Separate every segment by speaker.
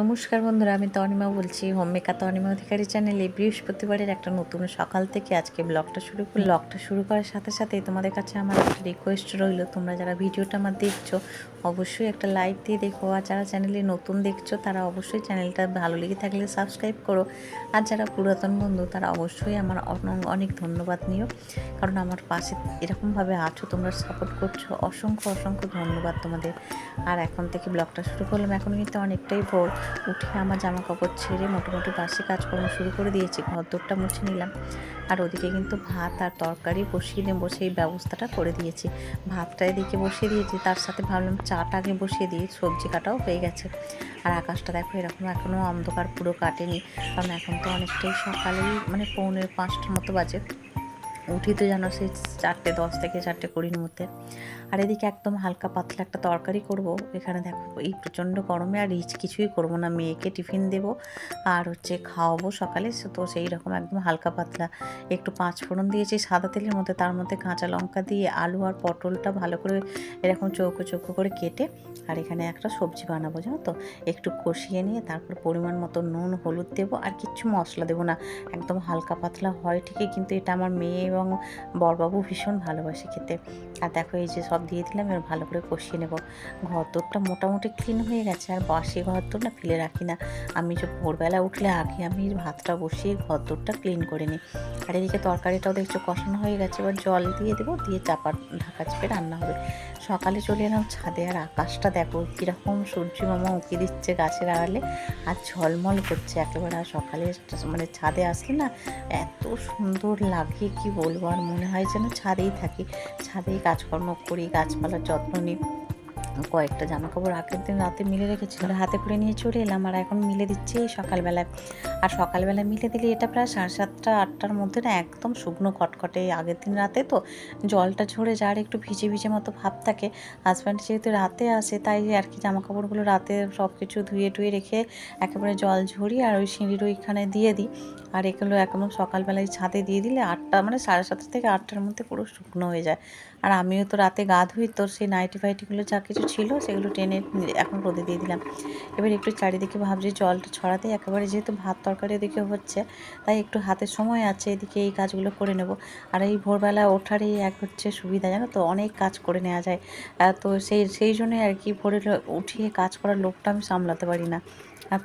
Speaker 1: নমস্কার বন্ধুরা, আমি তনিমা বলছি। হোম মেকার তনিমা অধিকারী চ্যানেলে বৃহস্পতিবারের একটা নতুন সকাল থেকে আজকে ব্লগটা শুরু করি ব্লগটা শুরু করার সাথে সাথে তোমাদের কাছে আমার একটা রিকোয়েস্ট রইল। তোমরা যারা ভিডিওটা আমার দেখছ, অবশ্যই একটা লাইক দিয়ে দেখো। আর যারা চ্যানেলে নতুন দেখছ, তারা অবশ্যই চ্যানেলটা ভালো লেগে থাকলে সাবস্ক্রাইব করো। আর যারা পুরাতন বন্ধু, তারা অবশ্যই আমার অনেক ধন্যবাদ নিও। কারণ আমার পাশে এরকমভাবে আছো, তোমরা সাপোর্ট করছ। অসংখ্য অসংখ্য ধন্যবাদ তোমাদের। আর এখন থেকে ব্লগটা শুরু করলাম। এখন কিন্তু অনেকটাই ভোর। উঠে আমার জামা কাপড় ছেড়ে মোটামুটি বাসে কাজকর্ম শুরু করে দিয়েছি ঘর দোরটা মুছে নিলাম। আর ওদিকে কিন্তু ভাত আর তরকারি বসিয়ে নেব, সেই ব্যবস্থাটা করে দিয়েছি। ভাতটা এদিকে বসিয়ে দিয়েছি, তার সাথে ভাবলাম চাটা আগে বসিয়ে দিই, সবজি কাটাও হয়ে গেছে। আর আকাশটা দেখো এরকম এখনও অন্ধকার পুরো কাটেনি, কারণ এখন তো অনেকটাই সকালেই মানে পৌনে পাঁচটার মতো বাজে। উঠি তো জানো সেই চারটে, দশ থেকে চারটে কুড়ির মধ্যে। আর এদিকে একদম হালকা পাতলা একটা তরকারি করব। এখানে দেখো, এই প্রচণ্ড গরমে আর রিচ কিছুই করব না। মেয়েকে টিফিন দেব আর হচ্ছে খাওয়াবো সকালে। তো সেই রকম একদম হালকা পাতলা। একটু পাঁচ ফোড়ন দিয়েছি সাদা তেলের মধ্যে। তার মধ্যে কাঁচা লঙ্কা দিয়ে আলু আর পটলটা ভালো করে এরকম চৌকো চৌকো করে কেটে আর এখানে একটা সবজি বানাবো, জানো তো? একটু কষিয়ে নিয়ে তারপর পরিমাণ মতো নুন, হলুদ দেবো। আর কিচ্ছু মশলা দেবো না। একদম হালকা পাতলা হয় ঠিকই। কিন্তু এটা আমার মেয়ে এবং বরবাবু ভীষণ ভালোবাসে খেতে। আর দেখো এই যে সব দিয়ে দিলাম, এবার ভালো করে কষিয়ে নেব। ঘর দোরটা মোটামুটি ক্লিন হয়ে গেছে, আর বাসি ঘর দোর না ফেলে রাখি না। আমি যে ভোরবেলা উঠলে আগে আমি ভাতটা বসিয়ে ঘর দোরটা ক্লিন করে নিই। আর এদিকে তরকারিটাও দেখছ কষানো হয়ে গেছে, এবার জল দিয়ে দেবো, দিয়ে চাপা ঢাকা চেপে রান্না হবে। সকালে চলে এলাম ছাদে, আর আকাশটা দেখো কীরকম সূর্য মামা উঁকি দিচ্ছে গাছের আড়ালে, আর ঝলমল করছে একেবারে। আর সকালে মানে ছাদে আসলে না এত সুন্দর লাগে, কি বলব আর মনে হয় যেন ছাদেই থাকি ছাদেই কাজকর্ম করি গাছপালার যত্ন নিই। কয়েকটা জামা কাপড় আগের দিন রাতে মিলে রেখেছিল। হাতে করে নিয়ে চলে এলাম, আর এখন মিলে দিচ্ছি এই সকালবেলায়। আর সকালবেলা মিলে দিলে এটা প্রায় সাড়ে সাতটা, আটটার মধ্যে না একদম শুকনো এই আগের দিন রাতে তো জলটা ঝরে যার একটু ভিজে ভিজে মতো ভাব থাকে। হাজব্যান্ড যেহেতু রাতে আসে, তাই আর কি জামা কাপড়গুলো রাতে সব কিছু ধুয়ে টুয়ে রেখে একেবারে জল ঝরি আর ওই সিঁড়ির ওইখানে দিয়ে দিই। আর এগুলো একদম সকালবেলায় ছাদে দিয়ে দিলে আটটা মানে সাড়ে সাতটা থেকে আটটার মধ্যে পুরো শুকনো হয়ে যায়। আর আমিও তো রাতে গা ধুই, তো সেই নাইটি ফাইটিগুলো যা কিছু ছিল, সেগুলো টেনে এখন রোদে দিয়ে দিলাম। এবার একটু চারিদিকে ভাবছি জলটা ছড়াতে, একেবারে যেহেতু ভাত তরকারি এদিকে হচ্ছে, তাই একটু হাতে সময় আছে, এদিকে এই কাজগুলো করে নেব। আর এই ভোরবেলা ওঠারই এক হচ্ছে সুবিধা, জানো তো? অনেক কাজ করে নেওয়া যায়। তো সেই সেই জন্যই আর কি ভোরে উঠিয়ে কাজ করার লোকটা আমি সামলাতে পারি না।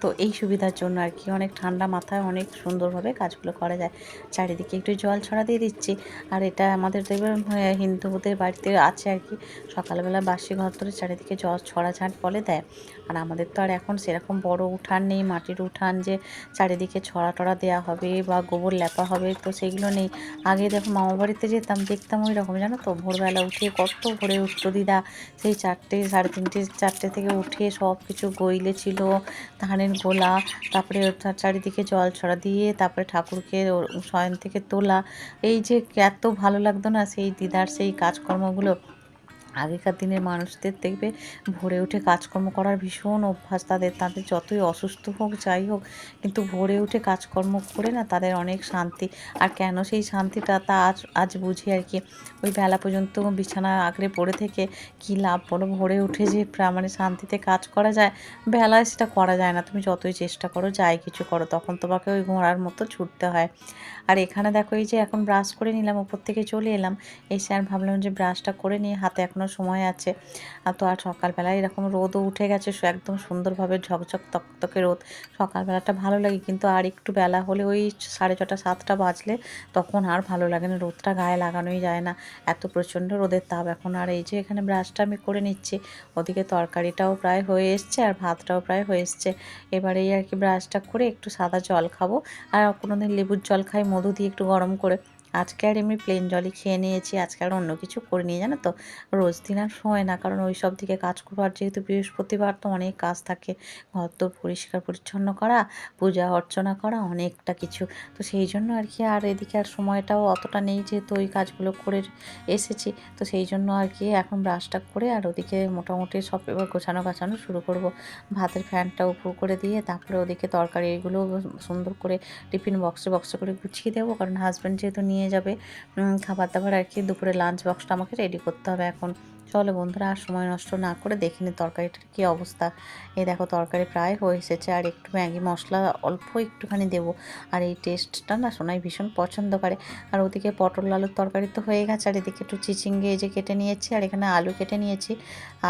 Speaker 1: তো এই সুবিধার জন্য আর কি অনেক ঠান্ডা মাথায় অনেক সুন্দরভাবে কাজগুলো করা যায়। চারিদিকে একটু জল ছড়া দিয়ে দিচ্ছি। আর এটা আমাদের দেখবে আহ, হিন্দুদের বাড়িতে আছে আর কি। সকালবেলা বাসি ঘর ধরে চারিদিকে জল ছড়া ঝাঁট বলে দেয়। আর আমাদের তো আর এখন সেরকম বড় উঠান নেই মাটির উঠান যে চারিদিকে ছড়া টড়া দেওয়া হবে বা গোবর লেপা হবে তো সেগুলো নেই। আগে দেখো মামা বাড়িতে যেতাম দেখতাম ওই রকম জানো তো? ভোরবেলা উঠে কত ভোরে উঠতো দিদা। সেই চারটে সাড়ে তিনটে চারটে থেকে উঠে সব কিছু গইলে ছিল। ধানের গোলা, তারপরে তার চারিদিকে জল ছড়া দিয়ে, তারপরে ঠাকুরকে শয়ন থেকে তোলা। এই যে এত ভালো লাগতো না সেই দিদার সেই কাজকর্মগুলো। আগেকার দিনের মানুষদের দেখবে ভোরে উঠে কাজকর্ম করার ভীষণ অভ্যাস। তাদের তাদের যতই অসুস্থ হোক, যাই হোক, কিন্তু ভোরে উঠে কাজকর্ম করে না তাদের অনেক শান্তি। আর কেন সেই শান্তিটা তা আজ আজ বুঝি আর কি? ওই বেলা পর্যন্ত বিছানা আগড়ে পড়ে থেকে কী লাভ বলো? ভোরে উঠে যে মানে শান্তিতে কাজ করা যায়, বেলায় সেটা করা যায় না। তুমি যতই চেষ্টা করো, যাই কিছু করো, তখন তোমাকে ওই ঘোড়ার মতো ছুটতে হয়। আর এখানে দেখো এই যে এখন ব্রাশ করে নিলাম উপর থেকে চলে এলাম। এসে আর ভাবলাম যে ব্রাশটা করে নিয়ে হাতে এখনও সময় আছে। আর তো আর সকালবেলায় এরকম রোদও উঠে গেছে একদম সুন্দরভাবে ঝকঝক তকতকে রোদ। সকালবেলাটা ভালো লাগে, কিন্তু আর একটু বেলা হলে ওই সাড়ে ছটা, সাতটা বাজলে তখন আর ভালো লাগে না, রোদটা গায়ে লাগানোই যায় না। এত প্রচণ্ড রোদের তাপ এখন, আর এই যে এখানে ব্রাশটা আমি করে নিচ্ছি, ওদিকে তরকারিটাও প্রায় হয়ে এসছে আর ভাতটাও প্রায় হয়ে এসছে। এবারে এই আর কি ব্রাশটা করে একটু সাদা জল খাব, আর কোনো দিন লেবুর জল খাই, মধু দিয়ে একটু গরম করে। আজকে আর এমনি প্লেন জলই খেয়ে নিয়েছি, আজকে আর অন্য কিছু করে নিয়ে জানো তো? রোজ দিন আর সময় না, কারণ ওই সব দিকে কাজ করব আর যেহেতু বৃহস্পতিবার, তো অনেক কাজ থাকে। ঘর তো পরিষ্কার পরিচ্ছন্ন করা, পূজা অর্চনা করা, অনেকটা কিছু। তো সেই জন্য আর কি আর এদিকে আর সময়টাও অতটা নেই, যেহেতু ওই কাজগুলো করে এসেছি। তো সেই জন্য আর কি এখন ব্রাশটা করে আর ওদিকে মোটামুটি সব এবার গোছানো গাছানো শুরু করব। ভাতের ফ্যানটা উপর করে দিয়ে তারপরে ওদিকে তরকারি এগুলো সুন্দর করে টিফিন বক্সে বক্সে করে গুছিয়ে দেবো, কারণ হাজব্যান্ড যেহেতু নিয়ে যাবে। উম, খাবার দাবার আর কি দুপুরে লাঞ্চ বক্সটা আমাকে রেডি করতে হবে এখন। চলো বন্ধুরা আর সময় নষ্ট না করে দেখে নি তরকারিটার কী অবস্থা। এই দেখো তরকারি প্রায় হয়ে এসেছে আর একটু ম্যাগি মশলা অল্প একটুখানি দেবো। আর এই টেস্টটা না সোনাই ভীষণ পছন্দ করে। আর ওদিকে পটল আলুর তরকারি তো হয়ে গেছে আর এদিকে একটু চিচিঙ্গে এই যে কেটে নিয়েছি আর এখানে আলু কেটে নিয়েছি।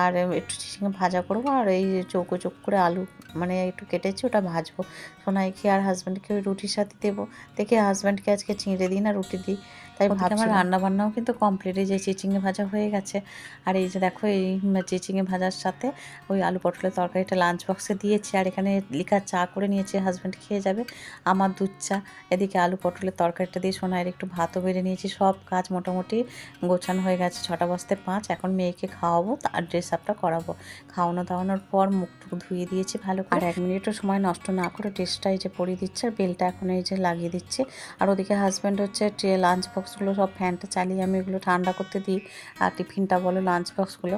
Speaker 1: আর একটু চিচিঙ্গে ভাজা করব আর এই চৌকো চৌক করে আলু মানে একটু কেটেছি ওটা ভাজবো। সোনাইকে আর হাজব্যান্ডকে ওই রুটির সাথে দেবো। দেখে হাজব্যান্ডকে আজকে চিঁড়ে দিই না রুটি দিই। তাই ভাবছি আমার রান্না বান্নাও কিন্তু কমপ্লিট এই যে চিচিঙ্গে ভাজা হয়ে গেছে। আর এই যে দেখো, এই চিচিঙ্গে ভাজার সাথে ওই আলু পটলের তরকারিটা লাঞ্চ বক্সে দিয়েছি। আর এখানে লিকার চা করে নিয়েছি হাজব্যান্ড খেয়ে যাবে। আমার দুধ চা, এদিকে আলু পটলের তরকারিটা দিয়ে সোনায়ের একটু ভাতও বেড়ে নিয়েছি। সব কাজ মোটামুটি গোছানো হয়ে গেছে, ছটা বাজতে পাঁচ। এখন মেয়েকে খাওয়াবো আর ড্রেস আপটা করাবো। খাওয়ানো দাওয়ানোর পর মুখ টুক ধুয়ে দিয়েছি ভালো করে। আর এক মিনিটও সময় নষ্ট না করে ড্রেসটা এই যে পরিয়ে দিচ্ছে, আর বেলটা এখন এই যে লাগিয়ে দিচ্ছে। আর ওদিকে হাজব্যান্ড হচ্ছে, ট্রে লাঞ্চ বক্সগুলো সব ফ্যানটা চালিয়ে আমি এগুলো ঠান্ডা করতে দিই। আর টিফিনটা বলো লাঞ্চ বক্সগুলো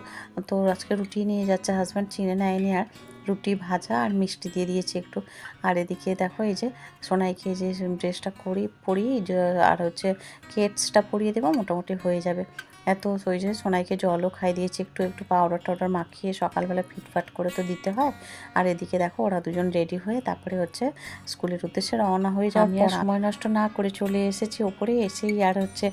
Speaker 1: তো আজকে রুটি নিয়ে যাচ্ছে হাজব্যান্ড চিনে নেয়নি আর। রুটি ভাজা আর মিষ্টি দিয়ে দিয়েছি একটু। আর এদিকে দেখো এই যে সোনাইকে যে ড্রেসটা করি পরি আর হচ্ছে কেটসটা পরিয়ে দেবো, মোটামুটি হয়ে যাবে। এত ওই যে সোনাইকে জলও খাই দিয়েছি, একটু একটু পাউডার টাউডার মাখিয়ে সকালবেলা ফিটফাট করে তো দিতে হয়। আর এদিকে দেখো, ওরা দুজন রেডি হয়ে তারপরে হচ্ছে স্কুলের উদ্দেশ্যে রওনা হয়ে যাবে আর সময় নষ্ট না করে চলে এসেছি, ওপরে এসেই আর হচ্ছে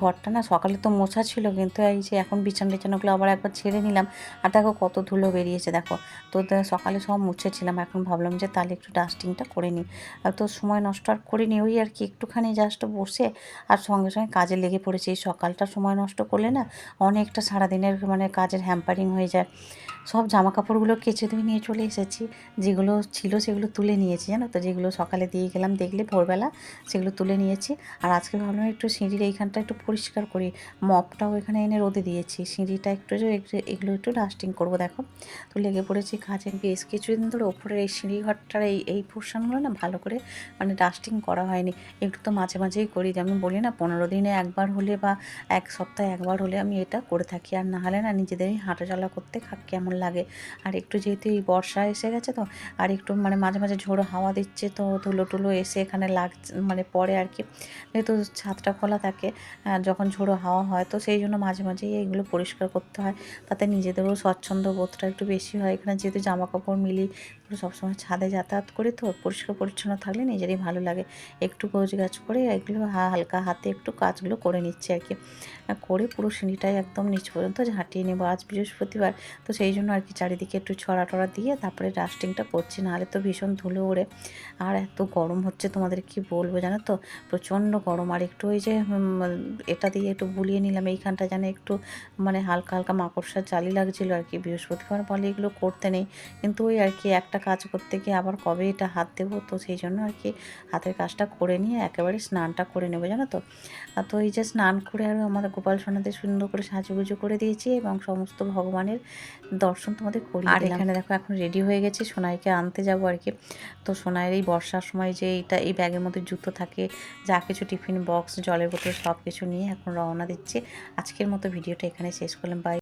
Speaker 1: ঘরটা না সকালে তো মোছা ছিল, কিন্তু এই যে এখন বিছানা টিছানাগুলো আবার একবার ছেড়ে নিলাম। আর দেখো কত ধুলো বেরিয়েছে, দেখো। তো সকালে সব মুছেছিলাম, এখন ভাবলাম যে তাহলে একটু ডাস্টিংটা করে নিই। আর তো সময় নষ্ট আর করিনি, ওই আর কি একটুখানি জাস্ট বসে আর সঙ্গে সঙ্গে কাজে লেগে পড়েছি। এই সকালটা সময় নষ্ট করলে না অনেকটা সারাদিনের মানে কাজের হ্যাম্পারিং হয়ে যায়। সব জামা কাপড়গুলো কেচে ধুয়ে নিয়ে চলে এসেছি। যেগুলো ছিল সেগুলো তুলে নিয়েছি, জানো তো? যেগুলো সকালে দিয়ে গেলাম দেখলে ভোরবেলা সেগুলো তুলে নিয়েছি। আর আজকে ভাবলাম একটু সিঁড়ির এইখানটা একটু পরিষ্কার করি। মপটাও এখানে এনে রোদে দিয়েছি। সিঁড়িটা একটু এগুলো একটু ডাস্টিং করব, দেখো? তো লেগে পড়েছি কাজে বেশ। কিছুদিন ধরে ওপরের এই সিঁড়ি ঘরটার এই এই পোর্শনগুলো না ভালো করে মানে ডাস্টিং করা হয়নি। একটু তো মাঝে মাঝেই করি। যেমন বলি না, পনেরো দিনে একবার হলে বা এক সপ্তাহে একবার হলে আমি এটা করে থাকি। আর না হলে না নিজেদেরই হাঁটাচলা করতে কেমন লাগে। আর একটু যেহেতু এই বর্ষা এসে গেছে তো, আর একটু মানে মাঝে মাঝে ঝোড়ো হাওয়া দিচ্ছে তো ধুলো টুলো এসে এখানে লাগ মানে পড়ে আর কি। যেহেতু ছাদটা খোলা থাকে যখন ঝোড়ো হাওয়া হয় তো সেই জন্য মাঝে মাঝেই এইগুলো পরিষ্কার করতে হয়। তাতে নিজেদেরও স্বচ্ছন্দ বোধটা একটু বেশি হয়। এখানে যেহেতু জামা কাপড় মিলি সবসময় ছাদে যাতায়াত করি তো, পরিষ্কার পরিচ্ছন্ন থাকলে নিজেরই ভালো লাগে। একটু গোছ গাছ করে এগুলো হালকা হাতে একটু কাজগুলো করে নিচ্ছি আর কি। করে পুরো সিঁড়িটাই একদম নিচ পর্যন্ত ঝাঁটিয়ে নেব আজ বৃহস্পতিবার। তো সেই জন্য আর কি চারিদিকে একটু ছড়া টড়া দিয়ে তারপরে ডাস্টিংটা করছি, নাহলে তো ভীষণ ধুলো ওড়ে। আর এত গরম হচ্ছে তোমাদের কি বলব জানো তো? প্রচণ্ড গরম আর একটু ওই যে এটা দিয়ে একটু বুলিয়ে নিলাম এইখানটা যেন একটু মানে হালকা হালকা মাকড়সার জালি লাগছিল আর কি। বৃহস্পতিবার বলে এগুলো করতে নেই। কিন্তু ওই আর কি একটা কাজ করতে গিয়ে আবার কবে এটা হাত দেবো? তো সেই জন্য আর কি হাতের কাজটা করে নিয়ে একেবারে স্নানটা করে নেব জানো তো। তো এই যে স্নান করে আর আমাদের গোপাল সোনাদের সুন্দর করে সাজুগুজু করে দিয়েছি এবং সমস্ত ভগবানের দর্শন তোমাদের করি আর এখানে দেখো এখন রেডি হয়ে গেছি সোনাইকে আনতে যাব আর কি। তো সোনাইয়ের এই বর্ষার সময় যে এইটা এই ব্যাগের মধ্যে জুতো থাকে যা কিছু টিফিন বক্স জলের বোতল সব কিছু নিয়ে এখন রওনা দিচ্ছি। আজকের মতো ভিডিওটা এখানে শেষ করলাম। বাই